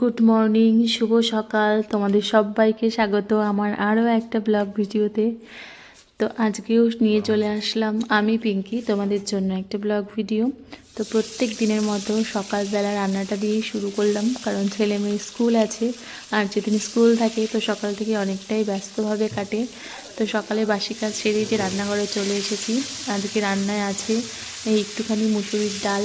Good morning শুভ সকাল। তোমাদের সবাইকে স্বাগত আমার আরও একটা ব্লগ ভিডিওতে। তো আজকেও নিয়ে চলে আসলাম আমি পিঙ্কি, তোমাদের জন্য একটা ব্লগ ভিডিও তো প্রত্যেক দিনের মতো সকালবেলা রান্নাটা দিয়ে শুরু করলাম, কারণ ছেলে মেয়ে স্কুল আছে, আর যেদিন স্কুল থাকে তো সকাল থেকে অনেকটাই ব্যস্তভাবে কাটে। তো সকালে বাসি কাজ সেরে যে রান্নাঘরে চলে এসেছি। আজকে রান্নায় আছে এই একটুখানি মুসুরির ডাল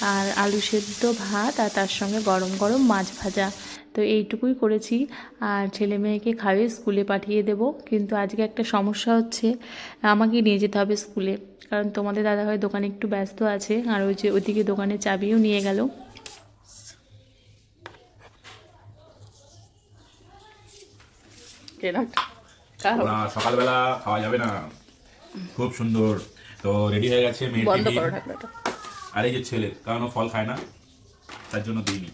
আর আলু সেদ্ধ ভাত আর তার সঙ্গে গরম গরম মাছ ভাজা। তো এইটুকুই করেছি। আর ছেলে মেয়েকে খাবে স্কুলে পাঠিয়ে দেব। কিন্তু আজকে একটা সমস্যা হচ্ছে আমাকে নিয়ে যেতে হবে স্কুলে। কারণ তোমাদের দাদা দাদাভাই দোকানে একটু ব্যস্ত আছে। আর ওই যে ওদিকে দোকানের চাবিও নিয়ে গেল। সকালবেলা খাওয়া যাবে না। খুব সুন্দর। তো রেডি হয়ে গেছে মেয়ের আর এই যে ছেলে কারণ ও ফল খায় না তার জন্য দিইনি।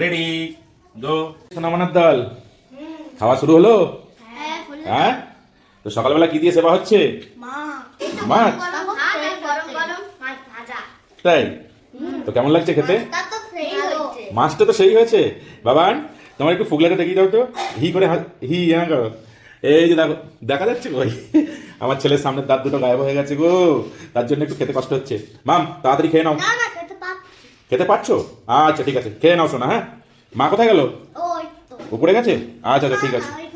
রেডি দো সোনামানার ডাল খাওয়া শুরু হলো? হ্যাঁ? তো সকালবেলা কি দিয়ে সেবা হচ্ছে? মাছ তাই? তো কেমন লাগছে খেতে? মাছটা তো সেই হয়েছে। বাবান তোমার একটু ফুগলাটা দেখিয়ে দাও তো। হি করে হা- হি হ্যাঁ করো। এই যে দেখো দেখা যাচ্ছে কই? আমার ছেলের সামনে দাঁত দুটো গায়েব হয়ে গেছে গো। তার জন্য একটু খেতে কষ্ট হচ্ছে। মাম তাড়াতাড়ি খেয়ে নাও। খেতে পারছ। আচ্ছা ঠিক আছে। খেয়ে নাও শোনা হ্যাঁ? মা কোথায় গেল? উপরে গেছে? আচ্ছা আচ্ছা ঠিক আছে।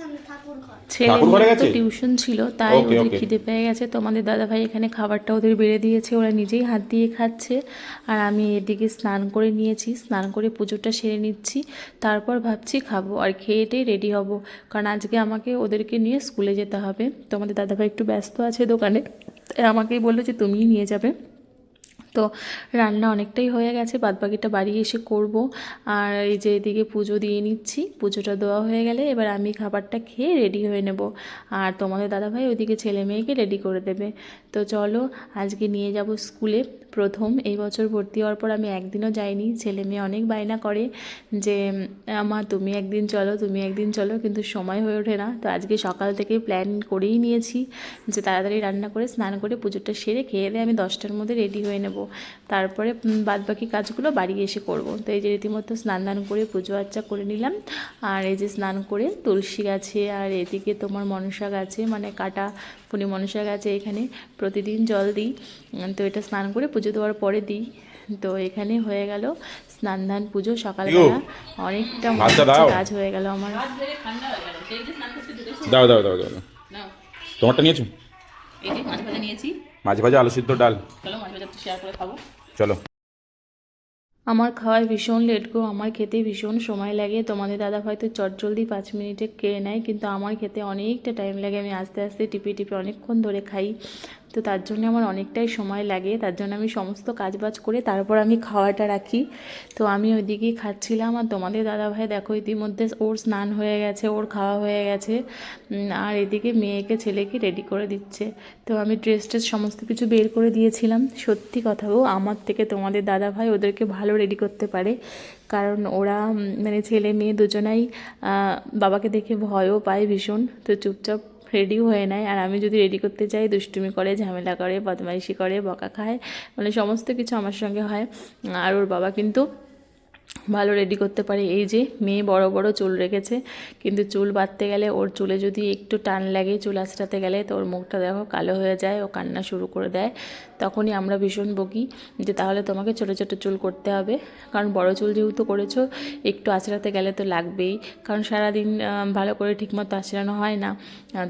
ছেলে তো টিউশন ছিল তাই ওদের খিদে পেয়ে গেছে। তোমাদের দাদাভাই এখানে খাবারটা ওদের বেড়ে দিয়েছে ওরা নিজেই হাত দিয়ে খাচ্ছে। আর আমি এদিকে স্নান করে নিয়েছি স্নান করে পুজোটা সেরে নিচ্ছি। তারপর ভাবছি খাব আর খেয়েটেই রেডি হব। কারণ আজকে আমাকে ওদেরকে নিয়ে স্কুলে যেতে হবে। তোমাদের দাদাভাই একটু ব্যস্ত আছে দোকানে তাই আমাকেই বলল যে তুমিই নিয়ে যাবে। তো রান্না অনেকটাই হয়ে গেছে, বাদবাকিটা বাড়ি এসে করব। আর এই যে এদিকে পুজো দিয়ে নিচ্ছি, পুজোটা দেওয়া হয়ে গেলে এবার আমি খাবারটা খেয়ে রেডি হয়ে নেব। আর তোমাদের দাদাভাই ওইদিকে ছেলে মেয়েকে রেডি করে দেবে। তো চলো আজকে নিয়ে যাব স্কুলে। প্রথম, এই বছর ভর্তি হওয়ার পর আমি একদিনও যাইনি। ছেলে মেয়ে অনেক বায়না করে যে, মা, তুমি একদিন চলো, তুমি একদিন চলো, কিন্তু সময় হয়ে ওঠে না। তো আজকে সকাল থেকেই প্ল্যান করেই নিয়েছি যে তাড়াতাড়ি রান্না করে, স্নান করে পুজোটা সেরে খেয়ে দিয়ে আমি দশটার মধ্যে রেডি হয়ে নেব। তারপরে বাদ বাকি কাজগুলো বাড়ি এসে করব। তো এই যে রীতিমতো স্নান দান করে পুজো আর্চা করে নিলাম। আর এই যে স্নান করে তুলসী গাছে, আর এদিকে তোমার মনসা গাছে মানে কাটা পুনি মনসা গাছে এখানে প্রতিদিন জল দিই। তো এটা স্নান করে পুজো দেওয়ার পরে দিই। তো এখানে হয়ে গেল স্নান ধান পুজো সকালবেলা। অনেকটা। কাজ হয়ে গেল আমার। দাও দাও দাও দাও তোমারটা নিয়েছো? মাছ ভাজা নিয়েছি। মাছ ভাজা আলু সিদ্ধ ডাল। চলো মাছ ভাজা একটু শেয়ার করে খাব। চলো। আমার খাওয়ায় ভীষণ লেট গো, আমার খেতে ভীষণ সময় লাগে। তোমাদের দাদা হয়তো চটজলদি পাঁচ মিনিটে খেয়ে নেয়, কিন্তু আমার খেতে অনেকটা টাইম লাগে। আমি আস্তে আস্তে টিপে টিপে অনেকক্ষণ ধরে খাই। তো তার জন্য আমার অনেকটাই সময় লাগে, তার জন্য আমি সমস্ত কাজবাজ করে তারপর আমি খাওয়াটা রাখি। তো আমি ওইদিকেই খাচ্ছিলাম আর তোমাদের দাদাভাই দেখো ইতিমধ্যে ওর স্নান হয়ে গেছে, ওর খাওয়া হয়ে গেছে। আর এদিকে মেয়েকে, ছেলেকে রেডি করে দিচ্ছে। তো আমি ড্রেস ট্রেস সমস্ত কিছু বের করে দিয়েছিলাম। সত্যি কথা গো, আমার থেকে তোমাদের দাদাভাই ওদেরকে ভালো রেডি করতে পারে। কারণ ওরা মানে ছেলে মেয়ে দুজনাই বাবাকে দেখে ভয়ও পায় ভীষণ। তো চুপচাপ রেডিও হয়ে নেয়। আর আমি যদি রেডি করতে চাই, দুষ্টুমি করে, ঝামেলা করে, বদমাইশি করে, বকা খায় মানে সমস্ত কিছু আমার সঙ্গে হয়। আর ওর বাবা কিন্তু ভালো রেডি করতে পারে। এই যে মেয়ে বড় বড় চুল রেখেছে, কিন্তু চুল বাঁধতে গেলে ওর চুলে যদি একটু টান লাগে, চুল আঁচড়াতে গেলে, তো ওর মুখটা দেখো কালো হয়ে যায়, ও কান্না শুরু করে দেয়। তখনই আমরা ভীষণ বকি যে তাহলে তোমাকে ছোটো ছোটো চুল করতে হবে। কারণ বড় চুল যেহেতু করেছ, একটু আঁচড়াতে গেলে তো লাগবেই। কারণ সারাদিন ভালো করে ঠিকমতো আঁচড়ানো হয় না।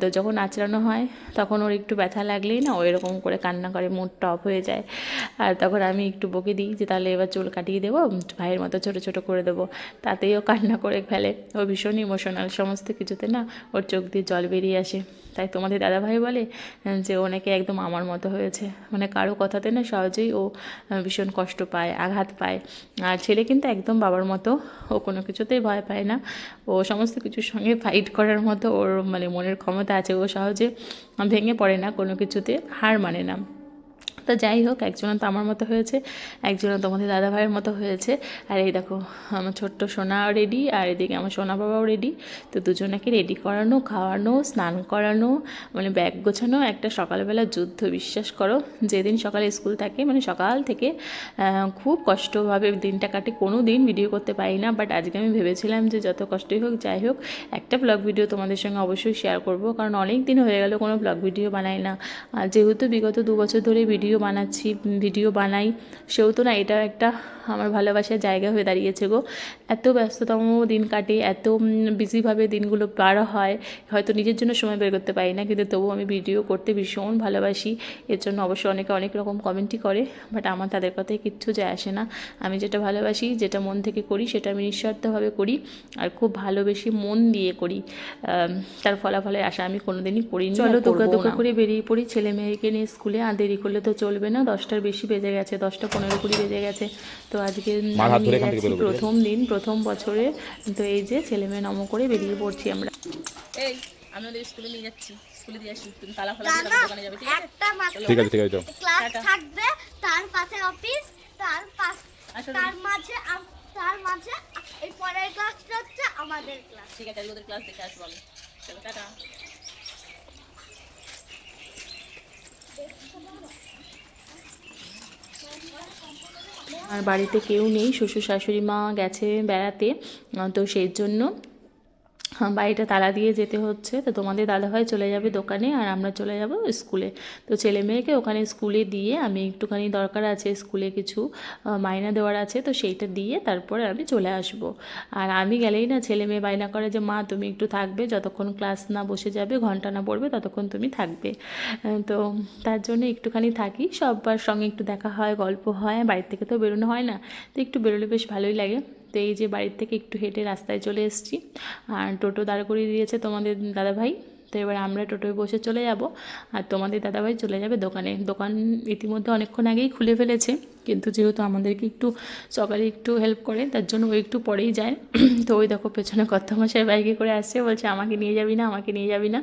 তো যখন আঁচড়ানো হয়, তখন ওর একটু ব্যথা লাগলেই না ও এরকম করে কান্না করে মুডটা অফ হয়ে যায়। আর তখন আমি একটু বকে দিই যে তাহলে এবার চুল কাটিয়ে দেবো, ভাইয়ের মতো ছোটো ছোটো করে দেবো। তাতেই ও কান্না করে ফেলে। ও ভীষণ ইমোশনাল সমস্ত কিছুতে না ওর চোখ দিয়ে জল বেরিয়ে আসে। তাই তোমাদের দাদাভাই বলে যে ও নাকি একদম আমার মতো হয়েছে। মানে কারও কথাতে না সহজেই ও ভীষণ কষ্ট পায়, আঘাত পায়। আর ছেলে কিন্তু একদম বাবার মতো। ও কোনো কিছুতেই ভয় পায় না। ও সমস্ত কিছুর সঙ্গে ফাইট করার মতো ওর মানে মনের ক্ষমতা আছে। ও সহজে ভেঙে পড়ে না, কোনো কিছুতে হার মানে না। তো যাই হোক, একজনের তো আমার মতো হয়েছে, একজনের তোমাদের দাদা ভাইয়ের মতো হয়েছে। আর এই দেখো, আমার ছোট্ট সোনাও রেডি আর এদিকে আমার সোনা বাবাও রেডি তো দুজনাকে রেডি করানো, খাওয়ানো, স্নান করানো মানে ব্যাগ গোছানো, একটা সকালবেলা যুদ্ধ, বিশ্বাস করো। যেদিন সকালে স্কুল থাকে মানে সকাল থেকে খুব কষ্টভাবে দিনটা কাটে। কোনো দিন ভিডিও করতে পারি না বাট আজকে আমি ভেবেছিলাম যে যত কষ্টই হোক, যাই হোক, একটা ব্লগ ভিডিও তোমাদের সঙ্গে অবশ্যই শেয়ার করব। কারণ অনেক দিন হয়ে গেল কোনো ব্লগ ভিডিও বানাই না। আর যেহেতু বিগত দু বছর ধরে ভিডিও বানাচ্ছি ভিডিও বানাই। সেও তো না এটা একটা আমার ভালোবাসার জায়গা হয়ে দাঁড়িয়েছে গো। এত ব্যস্ততম দিন কাটে এত বিজিভাবে দিনগুলো পার হয় হয়তো নিজের জন্য সময় বের করতে পারি না কিন্তু তবুও আমি ভিডিও করতে ভীষণ ভালোবাসি। এর জন্য অবশ্য অনেকে অনেক রকম কমেন্টই করে বাট আমার তাদের কথায় কিচ্ছু যায় আসে না। আমি যেটা ভালোবাসি যেটা মন থেকে করি সেটা আমি নিঃস্বার্থভাবে করি আর খুব ভালোবেসে মন দিয়ে করি। তার ফলাফলের আশা আমি কোনোদিনই করিনি চলো দোকা দোকা করে বেরিয়ে পড়ি ছেলে মেয়েকে নিয়ে স্কুলে। আর দেরি করলে তো চলবে না দশটার বেশি বেজে গেছে দশটা পনেরো কুড়ি বেজে গেছে। তো আজকে? প্রথম দিন প্রথম বছরে। তো এই যে ছেলে মেয়ে নম করে বেরিয়ে পড়ছি আমরা। এই আমি ওদের স্কুলে নিয়ে যাচ্ছি। স্কুলে দিয়ে আসি তুমি তালা ফালা দিয়ে দোকানে যাবে ঠিক আছে? ঠিক আছে ঠিক আছে ক্লাস থাকবে তার পাশে অফিস তার পাশ তার মাঝে তার মাঝে এই পরের ক্লাসটা হচ্ছে আমাদের ক্লাস। ঠিক আছে ওদের ক্লাস দেখে আসব আমি। চলো টাটা। আর বাড়িতে কেউ নেই শ্বশুর শাশুড়ি মা গেছে বেড়াতে তো সেই জন্য বাড়িটা তালা দিয়ে যেতে হচ্ছে। তো তোমাদের দাদাভাই চলে যাবে দোকানে আর আমরা চলে যাব স্কুলে। তো ছেলে মেয়েকে ওখানে স্কুলে দিয়ে আমি একটুখানি দরকার আছে স্কুলে কিছু মাইনা দেওয়ার আছে, তো সেইটা দিয়ে তারপরে আমি চলে আসব। আর আমি গেলেই না ছেলে মেয়ে বায়না করে যে, মা, তুমি একটু থাকবে, যতক্ষণ ক্লাস না বসে যাবে, ঘণ্টা না পড়বে, ততক্ষণ তুমি থাকবে। তো তার জন্য একটুখানি থাকি। সবার সঙ্গে একটু দেখা হয়, গল্প হয়, বাড়ির থেকে তো বেরোনো হয় না, তো একটু বেরোলে বেশ ভালোই লাগে। তো এই যে বাড়ির থেকে একটু হেঁটে রাস্তায় চলে এসেছি। আর টোটো দাঁড় করিয়ে দিয়েছে তোমাদের দাদাভাই। তো এবার আমরা টোটোয় বসে চলে যাব আর তোমাদের দাদাভাই চলে যাবে দোকানে। দোকান ইতিমধ্যে অনেকক্ষণ আগেই খুলে ফেলেছে, কিন্তু যেহেতু আমাদেরকে একটু সকালে একটু হেল্প করে, তার জন্য ও একটু পরেই যায়। তো ওই দেখো পেছনে কর্তামশাই বাইকে করে আসছে, বলছে, আমাকে নিয়ে যাবি না, আমাকে নিয়ে যাবি না।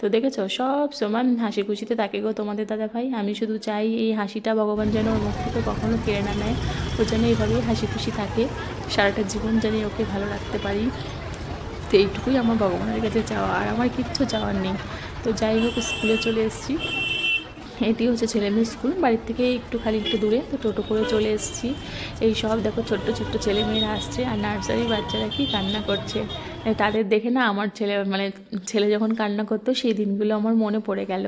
তো দেখেছ, সব সময় হাসি খুশিতে থাকে গো তোমাদের দাদা ভাই আমি শুধু চাই এই হাসিটা ভগবান যেন ওর মুখ থেকে কখনো কেড়ে না নেয়। ও যেন এইভাবেই হাসি খুশি থাকে, সারাটা জীবন জানি ওকে ভালো রাখতে পারি। তো এইটুকুই আমার বাবা মায়ের কাছে যাওয়া আর আমার কিচ্ছু যাওয়ার নেই। তো যাই হোক, স্কুলে চলে এসেছি। এটি হচ্ছে ছেলে মেয়ের স্কুল, বাড়ির থেকে একটু খালি একটু দূরে, তো টোটো করে চলে এসেছি। এই সব দেখো ছোট্ট ছোট্ট ছেলে মেয়েরা আসছে, আর নার্সারির বাচ্চারা কি কান্না করছে। তাদের দেখে না আমার ছেলে মানে ছেলে যখন কান্না করতো, সেই দিনগুলো আমার মনে পড়ে গেল।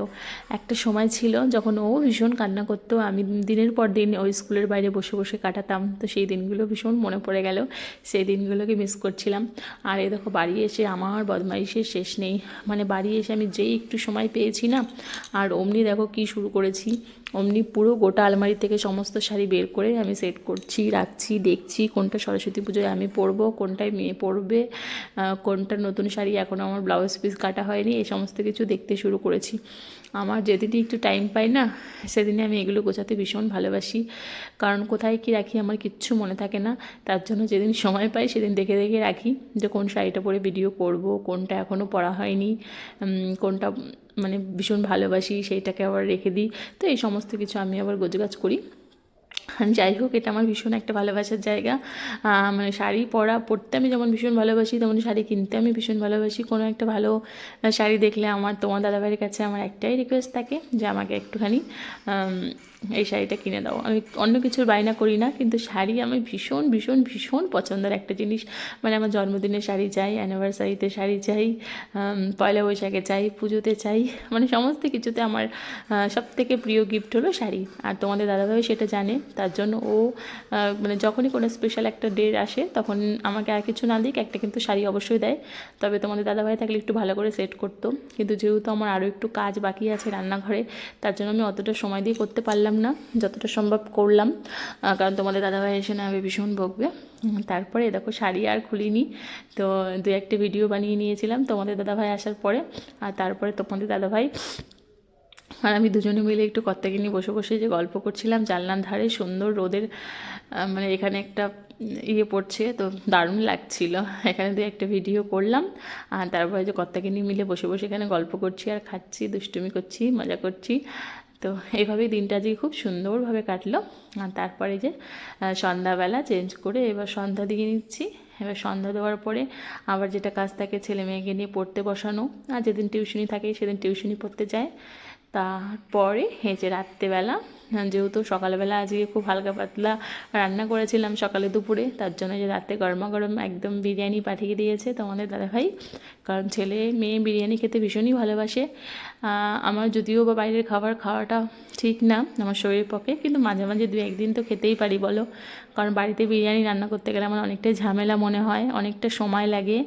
একটা সময় ছিল যখন ও ভীষণ কান্না করতো, আমি দিনের পর দিন ওই স্কুলের বাইরে বসে বসে কাটাতাম, তো সেই দিনগুলো ভীষণ মনে পড়ে গেল। সেই দিনগুলোকে মিস করছিলাম। আর এই দেখো, বাড়ি এসে আমার বদমাইশের শেষ নেই। মানে বাড়ি এসে আমি যেই একটু সময় পেয়েছি না, আর অমনি দেখো কি শুরু করেছি। অমনি পুরো গোটা আলমারি থেকে সমস্ত শাড়ি বের করে আমি সেট করছি, রাখছি, দেখছি কোনটা সরস্বতী পুজোয় আমি পরবো, কোনটায় মেয়ে পরবে কোনটা নতুন শাড়ি? এখনও আমার ব্লাউজ পিস কাটা হয়নি, এই সমস্ত কিছু দেখতে শুরু করেছি। আমার যেদিনই একটু টাইম পাই না সেদিনে আমি এগুলো গোছাতে ভীষণ ভালোবাসি। কারণ কোথায় কি রাখি আমার কিচ্ছু মনে থাকে না। তার জন্য যেদিন সময় পাই, সেদিন দেখে দেখে রাখি যে কোন শাড়িটা পরে ভিডিও করব, কোনটা এখনও পরা হয়নি কোনটা মানে ভীষণ ভালোবাসি, সেইটাকে আবার রেখে দিই। তো এই সমস্ত কিছু আমি আবার গোছগাছ করি। যাই হোক, এটা আমার ভীষণ একটা ভালোবাসার জায়গা। মানে শাড়ি পরা, পরতে আমি যেমন ভীষণ ভালোবাসি, তেমন শাড়ি কিনতে আমি ভীষণ ভালোবাসি। কোনো একটা ভালো শাড়ি দেখলে আমার, তোমার দাদাভাইয়ের কাছে আমার একটাই রিকোয়েস্ট থাকে যে আমাকে একটুখানি এই শাড়িটা কিনে দাও। আমি অন্য কিছুর বায়না করি না, কিন্তু শাড়ি আমি ভীষণ ভীষণ ভীষণ পছন্দের একটা জিনিস। মানে আমার জন্মদিনে শাড়ি চাই অ্যানিভার্সারিতে শাড়ি চাই পয়লা বৈশাখে চাই, পুজোতে চাই। মানে সমস্ত কিছুতে আমার সব থেকে প্রিয় গিফট হলো শাড়ি। আর তোমাদের দাদাভাই সেটা জানে, তার জন্য ও মানে যখনই কোনো স্পেশাল একটা ডে আসে, তখন আমাকে আর কিছু না দিক, একটা কিন্তু শাড়ি অবশ্যই দেয়। তবে তোমাদের দাদাভাই থাকলে একটু ভালো করে সেট করতো। কিন্তু যেহেতু আমার আরও একটু কাজ বাকি আছে রান্নাঘরে, তার জন্য আমি অতটা সময় দিয়ে করতে পারলাম না, যতটা সম্ভব করলাম। কারণ তোমাদের দাদাভাই এসে না ভীষণ বকবে। তারপরে দেখো শাড়ি আর খুলিনি, তো দু একটা ভিডিও বানিয়ে নিয়েছিলাম তোমাদের দাদাভাই আসার পরে। আর তারপরে তোমাদের দাদাভাই আর আমি দুজনে মিলে একটু কর্তাকে বসে বসে যে গল্প করছিলাম, জানলার ধারে সুন্দর রোদের মানে এখানে একটা ইয়ে পড়ছে, তো দারুণ লাগছিল। এখানে দু একটা ভিডিও করলাম। আর তারপরে যে কর্তাকে মিলে বসে বসে এখানে গল্প করছি আর খাচ্ছি, দুষ্টুমি করছি, মজা করছি। তো এইভাবেই দিনটা আজকে খুব সুন্দরভাবে কাটলো। আর তারপরে যে সন্ধ্যাবেলা চেঞ্জ করে এবার সন্ধ্যা দিয়ে নিচ্ছি। এবার সন্ধ্যা দেওয়ার পরে আবার যেটা কাজ থাকে ছেলে মেয়েকে নিয়ে পড়তে বসানো। আর যেদিন টিউশনি থাকে সেদিন টিউশনি পড়তে যায়। তারপরে এই যে রাত্রেবেলা যেহেতু সকালবেলা আজকে খুব হালকা পাতলা রান্না করেছিলাম সকালে দুপুরে, তার জন্য যে রাতে গরমা গরম একদম বিরিয়ানি পাঠিয়ে দিয়েছে তোমাদের দাদাভাই। কারণ ছেলে মেয়ে বিরিয়ানি খেতে ভীষণই ভালোবাসে। আমার যদিও বা বাইরের খাবার খাওয়াটা ঠিক না, আমার শরীরের পক্ষে, কিন্তু মাঝে মাঝে দু একদিন তো খেতেই পারি বলো। কারণ বাড়িতে বিরিয়ানি রান্না করতে গেলে আমার অনেকটাই ঝামেলা মনে হয়, অনেকটা সময় লাগে।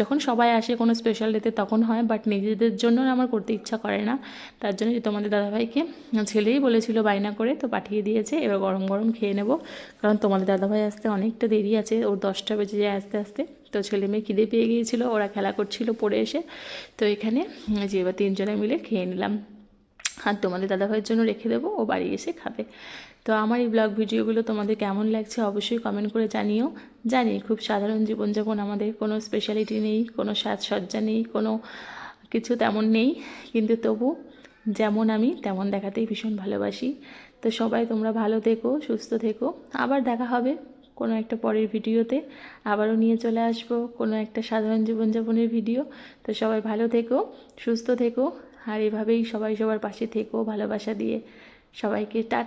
যখন সবাই আসে কোনো স্পেশাল ডেতে তখন হয় বাট নিজেদের জন্য আমার করতে ইচ্ছা করে না। তার জন্য যে তোমাদের দাদাভাইকে ছেলেই বলেছিল বায়না করে, তো পাঠিয়ে দিয়েছে। এবার গরম গরম খেয়ে নেব। কারণ তোমাদের দাদাভাই আসতে অনেকটা দেরি আছে। ওর দশটা বেজে যায় আস্তে আস্তে। তো ছেলে মেয়ে খিদে পেয়ে গিয়েছিল। ওরা খেলা করছিল পড়ে এসে। তো এখানে যে এবার তিনজনে মিলে খেয়ে নিলাম। আর তোমাদের দাদাভাইয়ের জন্য রেখে দেবো। ও বাড়ি এসে খাবে। তো আমার এই ব্লগ ভিডিওগুলো তোমাদের কেমন লাগছে অবশ্যই কমেন্ট করে জানিও। জানি খুব সাধারণ জীবনযাপন আমাদের। কোনো স্পেশালিটি নেই, কোনো সাজসজ্জা নেই, কোনো কিছু তেমন নেই। কিন্তু তবু যেমন আমি, তেমন দেখাতেই ভীষণ ভালোবাসি। তো সবাই তোমরা ভালো থেকো, সুস্থ থেকো। আবার দেখা হবে কোনো একটা পরের ভিডিওতে। আবারও নিয়ে চলে আসব কোনো একটা সাধারণ জীবনযাপনের ভিডিও। তো সবাই ভালো থেকো, সুস্থ থেকো, আর এভাবেই সবাই সবার পাশে থেকো ভালোবাসা দিয়ে। সবাইকে টা